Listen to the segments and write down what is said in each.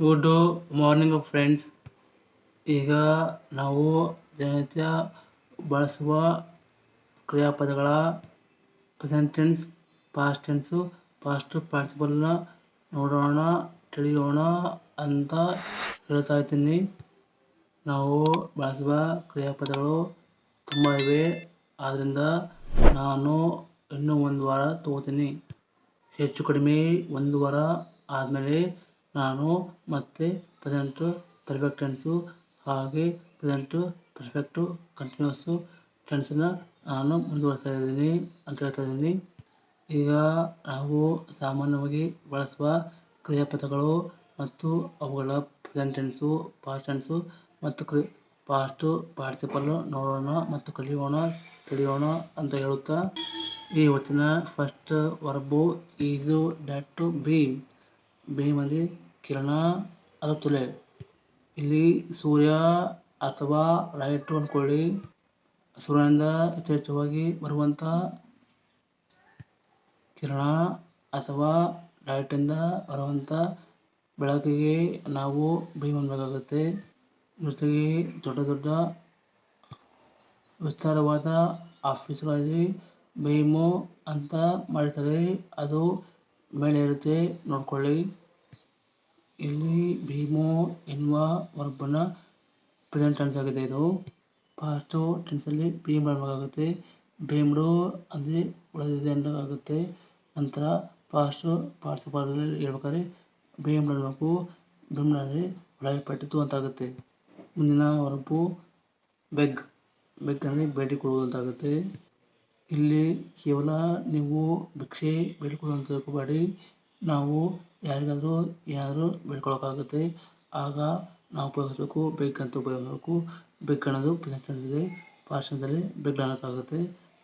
Good morning friends ಈಗ ನಾವು ದಿನನಿತ್ಯ ಬಳಸುವ ಕ್ರಿಯಾಪದಗಳ present tense past tense past ಪಾರ್ಟಿಸಿಪಲ್ನ ನೋಡೋಣ, ತಿಳಿಯೋಣ ಅಂತ ಹೇಳ್ತಾ ಇದ್ದೀನಿ. ನಾವು ಬಳಸುವ ಕ್ರಿಯಾಪದಗಳು ತುಂಬ ಇವೆ. ಆದ್ದರಿಂದ ನಾನು ಇನ್ನೂ ಒಂದು ವಾರ ತಗೋತೀನಿ. ಹೆಚ್ಚು ಕಡಿಮೆ ಒಂದು ವಾರ ಆದಮೇಲೆ ನಾನು ಮತ್ತೆ ಪ್ರೆಸೆಂಟು ಪರ್ಫೆಕ್ಟ್ ಟೆನ್ಸು ಹಾಗೆ ಪ್ರೆಸೆಂಟು ಪರ್ಫೆಕ್ಟು ಕಂಟಿನ್ಯೂಸು ಟೆನ್ಸನ್ನ ನಾನು ಮುಂದುವರಿಸ್ತಾ ಇದ್ದೀನಿ ಅಂತ ಹೇಳ್ತಾ ಇದ್ದೀನಿ. ಈಗ ನಾವು ಸಾಮಾನ್ಯವಾಗಿ ಬಳಸುವ ಕ್ರಿಯಾಪದಗಳು ಮತ್ತು ಅವುಗಳ ಪ್ರೆಸೆಂಟ್ ಟೆನ್ಸು ಪಾಸ್ಟ್ ಟೆನ್ಸು ಮತ್ತು ಕ್ರಿ ಪಾಸ್ಟು ಪಾರ್ಟಿಸಿಪಲ್ ನೋಡೋಣ ಮತ್ತು ಕಲಿಯೋಣ, ತಿಳಿಯೋಣ ಅಂತ ಹೇಳುತ್ತಾ. ಈ ಇವತ್ತಿನ first verb is that beam B ಅಂದರೆ ಕಿರಣ ಅದು ಇಲ್ಲಿ ಸೂರ್ಯ ಅಥವಾ ಲೈಟು ಅಂದ್ಕೊಳ್ಳಿ ಸೂರ್ಯನಿಂದ ಯಥೇಚ್ಛವಾಗಿ ಬರುವಂಥ ಕಿರಣ ಅಥವಾ ಲೈಟಿಂದ ಬರುವಂಥ ಬೆಳಕಿಗೆ ನಾವು ಬೀಮ್ ಅನ್ನಬೇಕಾಗುತ್ತೆ ಜೊತೆಗೆ ದೊಡ್ಡ ದೊಡ್ಡ ವಿಸ್ತಾರವಾದ ಆಫೀಸ್ಗಳಲ್ಲಿ ಬೀಮು ಅಂತ ಮಾಡಿರ್ತಾರೆ ಅದು ಮೇಲೆ ಇರುತ್ತೆ. ನೋಡ್ಕೊಳ್ಳಿ. ಇಲ್ಲಿ ಭೀಮು ಎನ್ನುವ ಒಬ್ಬನ ಪ್ರೆಸೆಂಟ್ ಟೆನ್ಸ್ ಆಗಿದೆ ಇದು. ಪಾಸ್ಟು ಟೆನ್ಸಲ್ಲಿ ಭೀಮ್ ಮಾಡಬೇಕಾಗುತ್ತೆ ಭೀಮ್ಡು ಅಂದರೆ ಉಳಿದಿದೆ ಅನ್ನೋಕ್ಕಾಗುತ್ತೆ ನಂತರ ಪಾಸ್ಟು ಪಾರ್ಟಿಸಿಪಲಲ್ಲಿ ಹೇಳ್ಬೇಕಾದ್ರೆ ಭೀಮ್ ಅನ್ನಬೇಕು ಭೀಮ್ ಅಂದರೆ ಅಂತ ಅಂತಾಗುತ್ತೆ. ಮುಂದಿನ ವರ್ಬು ಬೆಗ್. ಬೆಗ್ ಅಂದರೆ ಬೇಡಿ ಕೊಡುವುದು ಅಂತಾಗುತ್ತೆ. ಇಲ್ಲಿ ಕೇವಲ ನೀವು ಭಿಕ್ಷೆ ಬೇಡಿಕೊಳ್ಳುವಂತ ತಿಳ್ಕೊಬೇಡಿ. ನಾವು ಯಾರಿಗಾದರೂ ಏನಾದರೂ ಬೇಡ್ಕೊಳ್ಳೋಕ್ಕಾಗುತ್ತೆ ಆಗ ನಾವು ಉಪಯೋಗಿಸಬೇಕು ಬೆಗ್ ಅಂತ ಉಪಯೋಗಿಸ್ಬೇಕು. ಬೆಗ್ ಅನ್ನೋದು ಪ್ರೆಸೆಂಟ್ ಪಾಸ್ಟ್ ಟೆನ್ಸಲ್ಲಿ ಬೆಗ್ ಅನ್ನೋಕ್ಕಾಗುತ್ತೆ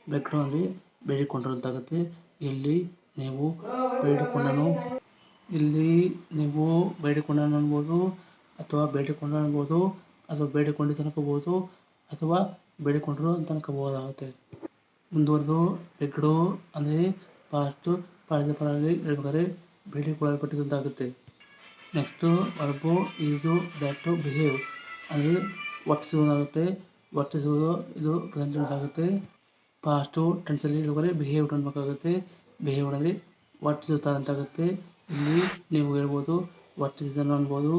ಅಂದರೆ ಬೇಡಿಕೊಂಡರು ಅಂತಾಗುತ್ತೆ ಇಲ್ಲಿ ನೀವು ಬೇಡಿಕೊಂಡನು ಇಲ್ಲಿ ನೀವು ಬೇಡಿಕೊಂಡನು ಅನ್ಬೋದು, ಅಥವಾ ಬೇಡಿಕೊಂಡ ಅನ್ಬೋದು, ಅಥವಾ ಬೇಡಿಕೊಂಡು ಅನ್ಕೋಬೋದು ಅಥವಾ ಬೇಡಿಕೊಂಡರು ಅಂತ ಅನ್ಕೋಬೋದಾಗುತ್ತೆ ಮುಂದುವರೆದು ಬೆಗ್ಡು ಅಂದರೆ ಪಾಸ್ಟು ಪಾರ್ಟಿಸಿಪಲಲ್ಲಿ ಹೇಳ್ಬೇಕಾದ್ರೆ ಬೇಡಿಕೊಳ್ಳಲ್ಪಟ್ಟಿದ್ದು ಅಂತಾಗುತ್ತೆ next verb is to behave ಅಂದರೆ ವರ್ತಿಸುವುದಾಗುತ್ತೆ. ವರ್ತಿಸುವುದು, ಇದು ಪ್ರೆಸೆಂಟ್ ಆಗುತ್ತೆ ಪಾಸ್ಟು ಟೆನ್ಸಲ್ಲಿ ಹೇಳ್ಬೇಕಾದ್ರೆ ಬಿಹೇವ್ ಅನ್ಬೇಕಾಗುತ್ತೆ ಬಿಹೇವ್ನಲ್ಲಿ ವರ್ತಿಸುತ್ತಾರೆ ಅಂತಾಗುತ್ತೆ ಇಲ್ಲಿ ನೀವು ಹೇಳ್ಬೋದು, ವರ್ತಿಸಿದನು ಅನ್ಬೋದು,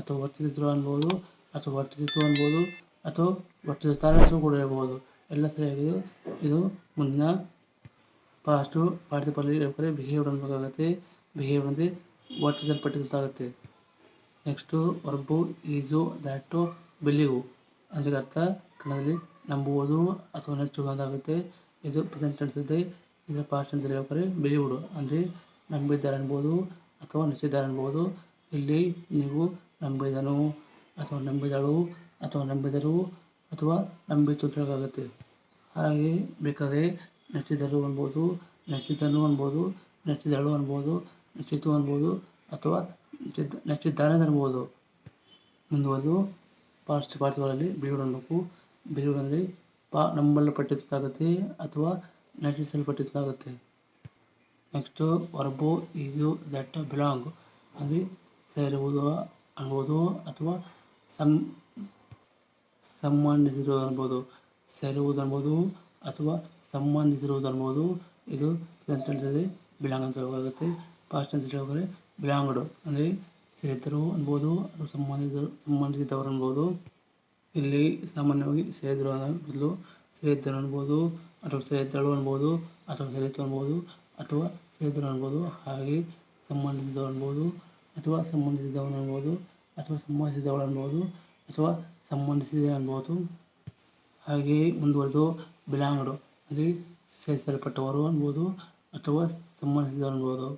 ಅಥವಾ ವರ್ತಿಸಿದ್ರು ಅನ್ಬೋದು, ಅಥವಾ ವರ್ತಿಸಿತು ಅನ್ಬೋದು, ಅಥವಾ ವರ್ತಿಸುತ್ತಾರೆ ಕೂಡ ಹೇಳ್ಬೋದು. ಎಲ್ಲ ಸರಿಯಾಗಿದೆ. ಇದು ಮುಂದಿನ ಪಾಸ್ಟು ಪಾರ್ಟಿಸಿಪಲ್ ಹೇಳ್ಬೇಕಾದ್ರೆ ಬಿಹೇವ್ಡ್ ಅನ್ಬೇಕಾಗುತ್ತೆ ಬಿಹೇವ್ಡ್ ಅಂದರೆ ಆಗುತ್ತೆ next verb is that believe ಅದರ ಅರ್ಥ, ಕನ್ನಡದಲ್ಲಿ ನಂಬುವುದು ಅಥವಾ ನೆಚ್ಚುವುದು ಅಂತಾಗುತ್ತೆ ಇದು ಪ್ರೆಸೆಂಟ್ ಟೆನ್ಸ್ ಇದೆ. ಇದರ ಪಾಸ್ಟ್ ಅಂತ ಹೇಳ್ಬೇಕಾದ್ರೆ ಬಿಲೀವ್ಡ್ ಅಂದರೆ ನಂಬಿದ್ದಾರೆ ಅನ್ಬೋದು ಅಥವಾ ನೆಚ್ಚಿದ್ದಾರೆ ಅನ್ಬೋದು. ಇಲ್ಲಿ ನೀವು ನಂಬಿದನು ಅಥವಾ ನಂಬಿದಳು ಅಥವಾ ನಂಬಿದರು ಅಥವಾ ನಂಬಿತು ಅಂತ ಹೇಳೋಕ್ಕಾಗುತ್ತೆ. ಹಾಗೆ ಬೇಕಾದರೆ ನೆಚ್ಚಿದರು ಅನ್ಬೋದು ನೆಚ್ಚಿದನು ಅನ್ಬೋದು ನೆಚ್ಚಿದಳು ಅನ್ಬೋದು ನೆಚ್ಚಿತು ಅನ್ಬೋದು ಅಥವಾ ನೆಚ್ಚಿದ್ದಾನೆ ಅನ್ಬೋದು. ಮುಂದುವರೆದು ಪಾಸ್ಟ್ ಪಾರ್ಟ್ಗಳಲ್ಲಿ ಬಿಡುಗಡೆ ಅನ್ಬೇಕು ಬಿಲೀವ್ಡ್ ಅಂದರೆ ಪಾ, ನಂಬಲ್ಪಟ್ಟಿದ್ದಾಗುತ್ತೆ ಅಥವಾ ನಟಿಸಲ್ಪಟ್ಟಿದ್ದಾಗುತ್ತೆ. Next verb is that belong. ಅಲ್ಲಿ ಸೇರುವುದು, ಅನ್ಬೋದು ಅಥವಾ ಸಂ ಸಂಬಂಧಿಸಿರುವುದು ಅನ್ಬೋದು. ಸೇರುವುದು ಅನ್ಬೋದು ಅಥವಾ ಸಂಬಂಧಿಸಿರುವುದು ಅನ್ಬೋದು ಇದು ಟೆನ್ಸಲ್ಲಿ ಬಿಲಾಂಗ್ ಅಂತ ಹೇಳಬೇಕಾಗುತ್ತೆ ಪಾಸ್ಟ್ ಅಂತ ಹೇಳ್ಬೇಕಾದ್ರೆ ಬಿಲಾಂಗ್ಡ್ ಅಂದರೆ ಸೇರಿದ್ದರು ಅನ್ಬೋದು ಸಂಬಂಧಿಸಿದರು ಸಂಬಂಧಿಸಿದವರು ಅನ್ಬೋದು ಇಲ್ಲಿ ಸಾಮಾನ್ಯವಾಗಿ ಸೇರಿದ್ರು ಬದಲು ಸೇರಿದ್ದರು ಅನ್ಬೋದು ಅಥವಾ ಸೇರಿದ್ದಳು ಅನ್ಬೋದು ಅಥವಾ ಸೇರಿತು ಅನ್ಬೋದು ಅಥವಾ ಸೇರಿದ್ರು ಅನ್ಬೋದು ಹಾಗೆ ಸಂಬಂಧಿಸಿದವರು ಅನ್ಬೋದು ಅಥವಾ ಸಂಬಂಧಿಸಿದವನು ಅನ್ಬೋದು ಅಥವಾ ಸಂಬಂಧಿಸಿದವಳು ಅನ್ಬೋದು ಅಥವಾ ಸಂಬಂಧಿಸಿದೆ ಅನ್ಬೋದು ಹಾಗೆಯೇ ಮುಂದುವರೆದು ಬಿಲಾಂಗ್ಡ್ ಅಂದರೆ ಸೇರಿಸಲ್ಪಟ್ಟವರು ಅನ್ಬೋದು ಅಥವಾ ಸಂಬಂಧಿಸಿದವರು ಅನ್ಬೋದು.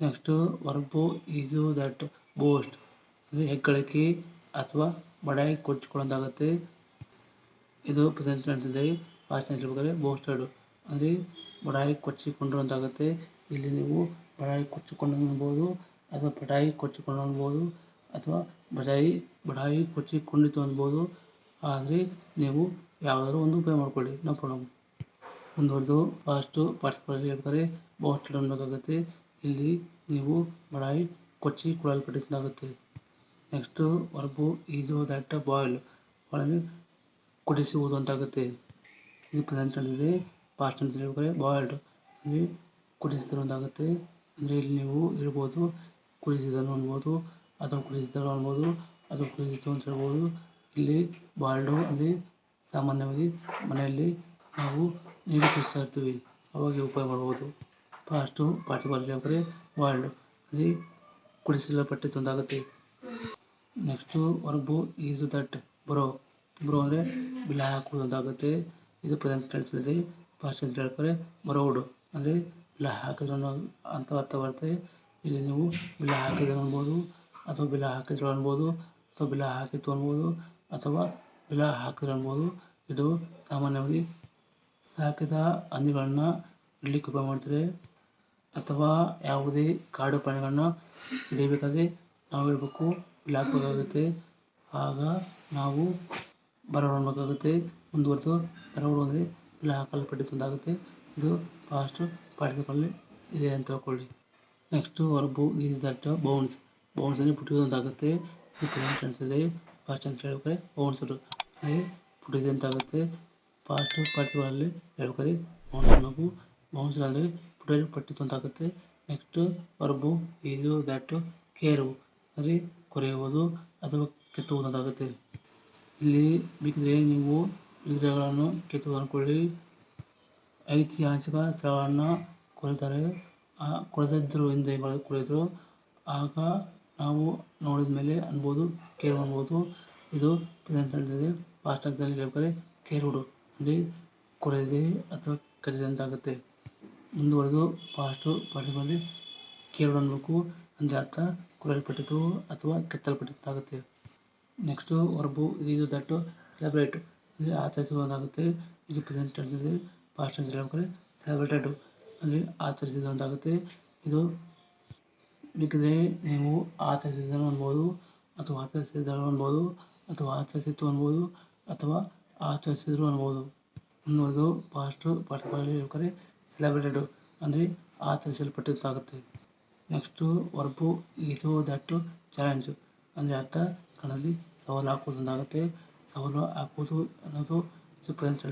Next verb is that boast. ಅಂದರೆ ಹೆಗ್ಗಳಿಕೆ ಅಥವಾ ಬಡಾಯಿ ಕೊಚ್ಚಿಕೊಳ್ಳೋದಾಗುತ್ತೆ. ಇದು ಪ್ರೆಸೆಂಟ್ ಇದೆ ಪಾಸ್ಟ್ ಟೆನ್ಸ್ ಹೇಳ್ಬೇಕಾದ್ರೆ ಬೋಸ್ಟೆಡ್. ಅಂದರೆ ಬಡಾಯಿ ಕೊಚ್ಚಿಕೊಂಡ್ರು ಅಂತಾಗುತ್ತೆ ಇಲ್ಲಿ ನೀವು ಬಡಾಯಿ ಕೊಚ್ಚಿಕೊಂಡು ಅನ್ಬೋದು ಅಥವಾ ಬಡಾಯಿ ಕೊಚ್ಚಿಕೊಂಡು ಅನ್ಬೋದು ಅಥವಾ ಬಡಾಯಿ ಬಡಾಯಿ ಕೊಚ್ಚಿಕೊಂಡಿತು ಅನ್ಬೋದು. ಆದರೆ ನೀವು ಯಾವುದಾದ್ರು ಒಂದು ಉಪಯೋಗ ಮಾಡ್ಕೊಳ್ಳಿ. ನೋ ಪ್ರಾಬ್ಲಮ್ ಮುಂದುವರೆದು ಫಾಸ್ಟು ಪಾರ್ಸಿಪುರಲ್ಲಿ ಹೇಳ್ಬೇಕಾದ್ರೆ ಬೋಸ್ಟೆಡ್ ಆಗುತ್ತೆ ಇಲ್ಲಿ ನೀವು ಬಡಾಯಿ ಕೊಚ್ಚಿ ಕೊಡಲ್ಪಟ್ಟಿದ್ದಾಗುತ್ತೆ. Next verb that boil. Boil ಅಂತ ಅಂತಾಗುತ್ತೆ. ಇದು ಪ್ರೆಸೆಂಟ್ ಇದೆ. ಪಾಸ್ಟ್ ಅಂತ ಹೇಳ್ಬೇಕಾದ್ರೆ ಬಾಯ್ಲ್ಡ್. ಇಲ್ಲಿ ಕುಡಿಸಿದರು ಅಂತಾಗುತ್ತೆ. ಅಂದರೆ ಇಲ್ಲಿ ನೀವು ಹೇಳ್ಬೋದು ಕುಡಿಸಿದನು ಅನ್ಬೋದು, ಅಥವಾ ಕುಡಿಸಿದನು ಅನ್ಬೋದು, ಅಥವಾ ಕುಡಿಸಿತು ಅಂತ ಹೇಳ್ಬೋದು. ಇಲ್ಲಿ ಬಾಯ್ಲ್ಡು ಅಂದರೆ ಸಾಮಾನ್ಯವಾಗಿ ಮನೆಯಲ್ಲಿ ನಾವು ನೀರು ಕುದಿಸ್ತಾ ಇರ್ತೀವಿ ಅವಾಗ ಉಪಯೋಗ ಮಾಡ್ಬೋದು. ಫಾಸ್ಟು ಅಂದರೆ ವರ್ಲ್ಡ್ ಅಲ್ಲಿ ಕುಡಿಸಿಲ್ಲ ಪಟ್ಟೆ ತೊಂದಾಗುತ್ತೆ next verb is that burrow burrow ಅಂದರೆ ಬಿಲ ಹಾಕುವುದು ಅಂತಾಗುತ್ತೆ ಇದು ಪ್ರೆಸೆಂಟ್ ಟೆನ್ಸ್ ಫಾಸ್ಟ್ ಟೆನ್ಸ್ ಹೇಳ್ತಾರೆ ಬರೋಡು ಅಂದರೆ ಬಿಲ ಹಾಕಿದ್ರು ಅನ್ನೋ ಅಂತ ಅರ್ಥ ಬರ್ತದೆ ಇಲ್ಲಿ ನೀವು ಬಿಲ ಹಾಕಿದ್ರು ಅನ್ಬೋದು, ಅಥವಾ ಬಿಲ ಹಾಕಿದ್ರು ಅನ್ಬೋದು, ಅಥವಾ ಬಿಲ ಹಾಕಿತ್ತು ಅನ್ಬೋದು, ಅಥವಾ ಬಿಲ ಹಾಕಿದ್ರು ಅನ್ಬೋದು. ಇದು ಸಾಮಾನ್ಯವಾಗಿ ಸಾಕಿದ ಹಂದಿಗಳನ್ನ ಇಡ್ಲಿಕ್ಕೆ ಉಪಯೋಗ ಮಾಡ್ತಾರೆ ಅಥವಾ ಯಾವುದೇ ಕಾಡು ಪ್ರಾಣಿಗಳನ್ನ ಹಿಡಿಯಬೇಕಾದ್ರೆ ನಾವು ಹೇಳ್ಬೇಕು, ಇಲ್ಲಿ ಹಾಕ್ಬೇಕಾಗುತ್ತೆ. ಆಗ ನಾವು ಬರ ಅನ್ಬೇಕಾಗುತ್ತೆ ಮುಂದುವರೆದು ಬರೋಡು ಅಂದರೆ ಬಿಲ ಹಾಕಲು ಇದು ಫಾಸ್ಟ್ ಪಾರ್ಟಿಸಿಪಲ್ ಇದೆ ಅಂತ ತಿಳ್ಕೊಳ್ಳಿ. Next verb is that bounce bounce ಅಂದರೆ ಪುಟಿಯೋದು ಅಂತಾಗುತ್ತೆ ಇದು ಪ್ರೆಸೆಂಟ್ ಟೆನ್ಸ್ ಇದೆ? ಫಾಸ್ಟ್ ಅಂತ ಹೇಳ್ಬೇಕಾದ್ರೆ ಬೌನ್ಸ್ ಅದೇ. ಪುಟ್ಟಿದೆ ಅಂತಾಗುತ್ತೆ ಫಾಸ್ಟ್ ಪಾರ್ಟಿಗಳಲ್ಲಿ ಹೇಳ್ಬೇಕಾದ್ರೆ ಮೌಸ್ ಅನ್ನೋದು ಬೌನ್ಸ್ ಅಂದರೆ ಪುಟಿಯಲ್ಪಟ್ಟಿತು ಅಂತಾಗುತ್ತೆ next verb is that carve ಅಂದರೆ ಕೊರೆಯುವುದು ಅಥವಾ ಕೆತ್ತುವುದಂತಾಗುತ್ತೆ ಇಲ್ಲಿ ಬೇಕಿದ್ರೆ ನೀವು ವಿಗ್ರಹಗಳನ್ನು ಕೆತ್ತುವುದು ಅಂದ್ಕೊಳ್ಳಿ ಐತಿಹಾಸಿಕ ಸ್ಥಳಗಳನ್ನು ಕೊರೆತಾರೆ ಕೊರೆದಿದ್ರು ಹಿಂದೆ ಕೊರೆದ್ರು. ಆಗ ನಾವು ನೋಡಿದ ಮೇಲೆ ಅನ್ಬೋದು ಕೇರು ಅನ್ಬೋದು. ಇದು ಪ್ರೆಸೆಂಟ್ ಇದೆ ಪಾಸ್ಟ್ ಟೆನ್ಸಲ್ಲಿ ಹೇಳ್ಬೇಕಾದ್ರೆ ಕೇರುಡು ಅಂದರೆ ಕೊರೆದಿದೆ ಅಥವಾ ಕರೆದಿದೆ ಅಂತಾಗುತ್ತೆ ಮುಂದುವರೆದು ಪಾಸ್ಟು ಪಾರ್ಟಿಸಿಪಲ್ ಕೇರುಡು ಅನ್ಬೇಕು ಅಂದರೆ ಅರ್ಥ ಕೊರೆಯಲ್ಪಟ್ಟಿತು ಅಥವಾ ಕೆತ್ತಲ್ಪಟ್ಟಿದ್ದಾಗುತ್ತೆ ನೆಕ್ಸ್ಟು ವರ್ಬು ಇದು ದಟ್ಟು ಸೆಲೆಬ್ರೇಟ್ ಅಂದರೆ ಆಚರಿಸುವುದಾಗುತ್ತೆ ಇದು ಪ್ರೆಸೆಂಟ್ ಟೆನ್ಸ್ ಇದೆ ಪಾಸ್ಟ್ ಟೆನ್ಸ್ ಹೇಳ್ಬೇಕಾದ್ರೆ ಸೆಲೆಬ್ರೇಟೆಡ್ ಅಂದರೆ ಆಚರಿಸಿದಂತಾಗುತ್ತೆ. ಇದು ಬೇಕಿದ್ರೆ ನೀವು ಆಚರಿಸಿದನು ಅನ್ಬೋದು ಅಥವಾ ಆಚರಿಸಿದಳು ಅನ್ಬೋದು ಅಥವಾ ಆಚರಿಸಿತ್ತು ಅನ್ಬೋದು ಅಥವಾ ಆಚರಿಸಿದ್ರು ಅನ್ಬೋದು. ಅನ್ನೋದು ಪಾಸ್ಟು ಪಾಠಗಳಲ್ಲಿ ಹೇಳ್ಬೇಕಾದ್ರೆ ಸೆಲೆಬ್ರೇಟೆಡ್ ಅಂದರೆ ಆಚರಿಸಲ್ಪಟ್ಟಿದ್ದಾಗುತ್ತೆ ನೆಕ್ಸ್ಟು ವರ್ಬು ಇದು ದಟ್ಟು ಚಾಲೆಂಜ್ ಅಂದರೆ ಅರ್ಥ ಕನ್ನಡದಲ್ಲಿ ಸವಾಲು ಹಾಕುವುದು ಅಂತಾಗುತ್ತೆ ಸವಾಲು ಹಾಕೋದು ಅನ್ನೋದು ಇದು ಅಂತ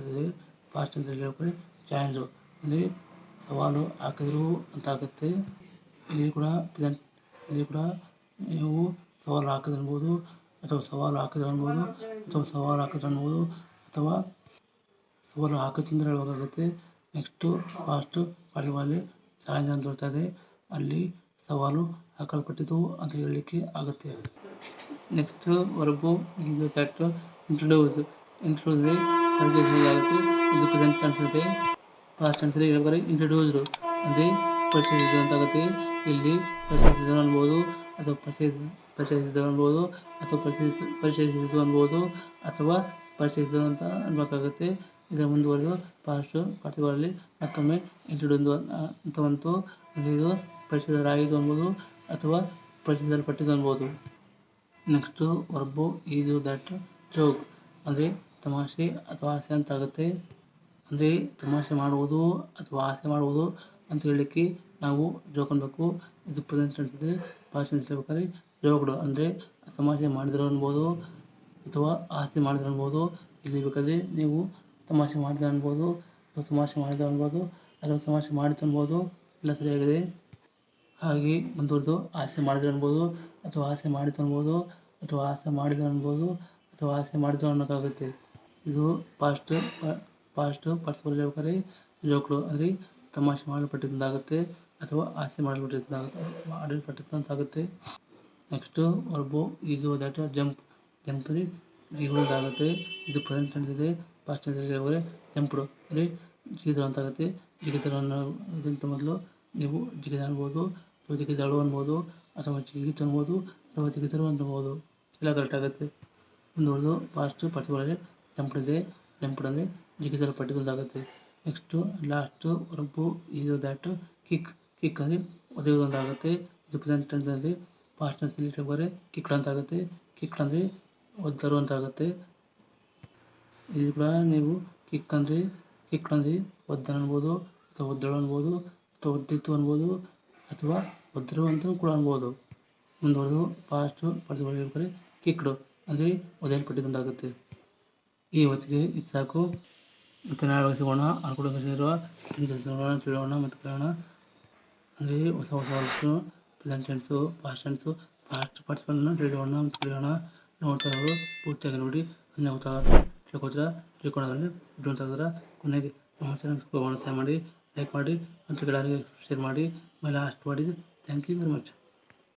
ಪಾಸ್ಟ್ ಅಂತ ಹೇಳ್ಬೇಕಾದ್ರೆ ಚಾಲೆಂಜು ಅಂದರೆ ಸವಾಲು ಹಾಕಿದ್ರು ಅಂತಾಗುತ್ತೆ. ಇಲ್ಲಿ ಕೂಡ ಪ್ರೆಸೆಂಟ್ ಇಲ್ಲಿ ಕೂಡ ನೀವು ಸವಾಲು ಹಾಕಿದ್ರು ಅನ್ಬೋದು ಅಥವಾ ಸವಾಲು ಹಾಕಿದ್ರು ಅನ್ಬೋದು ಅಥವಾ ಸವಾಲು ಹಾಕಿದ್ರು ಅನ್ಬೋದು ಅಥವಾ ಸವಾಲು ಹಾಕಿತ್ತು ಅಂತ ಹೇಳುವುದಾಗುತ್ತೆ ನೆಕ್ಸ್ಟು ಫಾಸ್ಟು ಪಾರ್ಟಿಸಿಪಲ್ ಚಾಲೆಂಜ್ ಅಂತ ಇದೆ ಅಲ್ಲಿ ಸವಾಲು ಹಾಕಲ್ಪಟ್ಟಿತು ಅಂತ ಹೇಳಲಿಕ್ಕೆ ಆಗುತ್ತೆ. ನೆಕ್ಸ್ಟ್ ವರ್ಬು ಇದು ದಟ್ ಇಂಟ್ರೊಡ್ಯೂಸ್ ಇಂಟ್ರೊಡ್ಯೂಸ್ ಪರಿಚಯಿಸಲಾಗುತ್ತೆ ಇದು ಪ್ರೆಸೆಂಟ್ ಪಾಸ್ಟ್ ಟೆನ್ಸಲ್ಲಿ ಹೇಳ್ಬೇಕಾದ್ರೆ ಇಂಟ್ರೊಡ್ಯೂಸ್ಡು ಅಂದರೆ ಪರಿಚಯಿಸಿದ್ದು ಅಂತಾಗುತ್ತೆ ಇಲ್ಲಿ ಪರಿಚಯಿಸಿದ್ರು ಅನ್ಬೋದು, ಅಥವಾ ಪರಿಚಯ ಪರಿಚಯಿಸಿದ್ರು ಅನ್ಬೋದು, ಅಥವಾ ಪರಿಚಯ ಪರಿಚಯಿಸಿದ್ದು ಅನ್ಬೋದು, ಅಥವಾ ಪರಿಚಯಿಸಿದ್ದು ಅಂತ ಅನ್ಬೇಕಾಗುತ್ತೆ ಇದರ ಮುಂದುವರೆದು ಪಾಸ್ಟು ಪಾತ್ರಗಳಲ್ಲಿ ಮತ್ತೊಮ್ಮೆ ಅಂತ ಬಂತು ಇದು ಪರಿಚಯಿಸಲಾಯಿತು ಅನ್ಬೋದು ಅಥವಾ ಪರಿಚಯಿಸಲ್ಪಟ್ಟಿದ್ದು ಅನ್ಬೋದು next verb is that joke. ಅಂದರೆ ತಮಾಷೆ ಅಥವಾ ಹಾಸ್ಯ ಅಂತಾಗುತ್ತೆ ಅಂದರೆ ತಮಾಷೆ ಮಾಡುವುದು ಅಥವಾ ಹಾಸ್ಯ ಮಾಡುವುದು ಅಂತ ಹೇಳಲಿಕ್ಕೆ ನಾವು ಜೋಕ್ ಅನ್ಬೇಕು. ಇದು ಪ್ರೆಸೆಂಟ್ ಇದೆ ಪಾಸ್ಟ್ ಜೋಕ್ಡು ಅಂದರೆ ತಮಾಷೆ ಮಾಡಿದರು ಅನ್ಬೋದು ಅಥವಾ ಆಸ್ತಿ ಮಾಡಿದ್ರು ಅನ್ಬೋದು ಇಲ್ಲಿ ಬೇಕಾದರೆ ನೀವು ತಮಾಷೆ ಮಾಡಿದ್ರು ಅನ್ಬೋದು ಅಥವಾ ತಮಾಷೆ ಮಾಡಿದ ಅನ್ಬೋದು ಅಥವಾ ತಮಾಷೆ ಮಾಡಿತು ಅನ್ಬೋದು ಎಲ್ಲ ಸರಿಯಾಗಿದೆ. ಹಾಗೆ ಮುಂದುವರೆದು ಆಸೆ ಮಾಡಿದ್ರು ಅನ್ಬೋದು ಅಥವಾ ಆಸೆ ಮಾಡಿತು ಅನ್ಬೋದು ಅಥವಾ ಆಸೆ ಮಾಡಿದ್ರು ಅನ್ಬೋದು ಅಥವಾ ಆಸೆ ಮಾಡಿದ್ರು ಅನ್ನೋಕ್ಕಾಗುತ್ತೆ ಇದು ಪಾಸ್ಟ್ ಪಾಸ್ಟ್ ಪಾರ್ಟಿಸಿಪಲ್ ಹೇಳ್ಬೇಕಾದ್ರೆ ಜೋಕ್ಡು ಅಂದರೆ ತಮಾಷೆ ಮಾಡಲ್ಪಟ್ಟಿದ್ದಾಗುತ್ತೆ ಅಥವಾ ಆಸೆ ಮಾಡಲ್ಪಟ್ಟಿದ್ದಾಗುತ್ತೆ ಮಾಡಲ್ಪಟ್ಟಿದ್ದಂತಾಗುತ್ತೆ. Next verb is that jump ಅಂದರೆ ಆಗುತ್ತೆ ಇದು ಪ್ರೆಸೆಂಟ್ ಟೆನ್ಸ್ ಇದೆ ಪಾಸ್ಟ್ ಟೆನ್ಸ್ ಹೇಳ್ಬೇಕಾದ್ರೆ ಜಂಪ್ಡು ಅಂದರೆ ಅಂತ ಅಂತಾಗುತ್ತೆ ಜಿಗಿತರು ಅನ್ನೋದಕ್ಕಿಂತ ಮೊದಲು ನೀವು ಜಿಗಿದ ಅನ್ಬೋದು, ಅಥವಾ ಜಿಗಿದಳು ಅನ್ಬೋದು, ಅಥವಾ ಜಿಗಿತು ಅನ್ಬೋದು, ಅಥವಾ ಜಿಗಿದರು ಅನ್ಬೋದು. ಎಲ್ಲ ಕರೆಕ್ಟ್ ಆಗುತ್ತೆ. ಮುಂದುವರೆದು ಪಾಸ್ಟು ಪರ್ಟಿಕ್ಯುಲರ್ ಜಂಪ್ಡ್ ಇದೆ. ಜಂಪ್ಡ್ ಅಂದರೆ ಜಿಗಿದಾಳು ಪರ್ಟಿಕ್ಯುಲರ್ ಆಗುತ್ತೆ ನೆಕ್ಸ್ಟು ಲಾಸ್ಟು ರಬ್ಬು ಇದು ದಟ್ ಕಿಕ್ ಕಿಕ್ ಅಂದರೆ ಒದಗಿದೊಂದಾಗುತ್ತೆ ಇದು ಪ್ರೆಸೆಂಟ್ ಟೆನ್ಸ್ ಅಲ್ಲಿ ಪಾಸ್ಟ್ ಟೆನ್ಸ್ ಅಲ್ಲಿ ಹೇಳಿದ್ರೆ ಅಂತ ಆಗುತ್ತೆ ಕಿಕ್ ಅಂದರೆ ಒದ್ದರು ಅಂತಾಗುತ್ತೆ. ಇಲ್ಲಿ ಕೂಡ ನೀವು ಕಿಕ್ ಅಂದರೆ ಕಿಕ್ಡ್ ಅಂದರೆ ಒದ್ದನು ಅನ್ಬೋದು, ಅಥವಾ ಒದ್ದಳು ಅನ್ಬೋದು, ಅಥವಾ ಒದ್ದಿತ್ತು ಅನ್ಬೋದು, ಅಥವಾ ಒದ್ದರು ಅಂತಲೂ ಕೂಡ ಅನ್ಬೋದು. ಮುಂದುವರೆದು ಫಾಸ್ಟು ಪಾರ್ಟಿಸಿಪೇಟ್ ಹೇಳ್ಬೇಕಾದ್ರೆ ಕಿಕ್ಡು ಅಂದರೆ ಒದೆಯಲ್ಪಟ್ಟಿದ್ದಂತಾಗುತ್ತೆ ಈ ಹೊತ್ತಿಗೆ ಇದು ಸಾಕು. ಮತ್ತು ನಾಳೆ ಸಿಗೋಣ. ಅನ್ಕೊಂಡು ಇರುವ ತಿಳಿಯೋಣ ಮತ್ತು ಕೇಳೋಣ. ಅಂದರೆ ಹೊಸ ಹೊಸ words present tense past tense past ಪಾರ್ಟಿಸಿಪಲ್ನ ತಿಳಿಯೋಣ ಮತ್ತು ತಿಳಿಯೋಣ ನೋಡ್ತಾ ಅವರು ಪೂರ್ತಿಯಾಗಿ ನೋಡಿ. ಅಲ್ಲೇ ಗೊತ್ತಾಗುತ್ತೆ ತಿಳ್ಕೊತೀರಾ ಕೊನೆಗೆ ಸಹಾಯ ಮಾಡಿ, ಲೈಕ್ ಮಾಡಿ, ಮತ್ತು ಶೇರ್ ಮಾಡಿ. ಲಾಸ್ಟ್ ಮಾಡಿ ಥ್ಯಾಂಕ್ ಯು ವೆರಿ ಮಚ್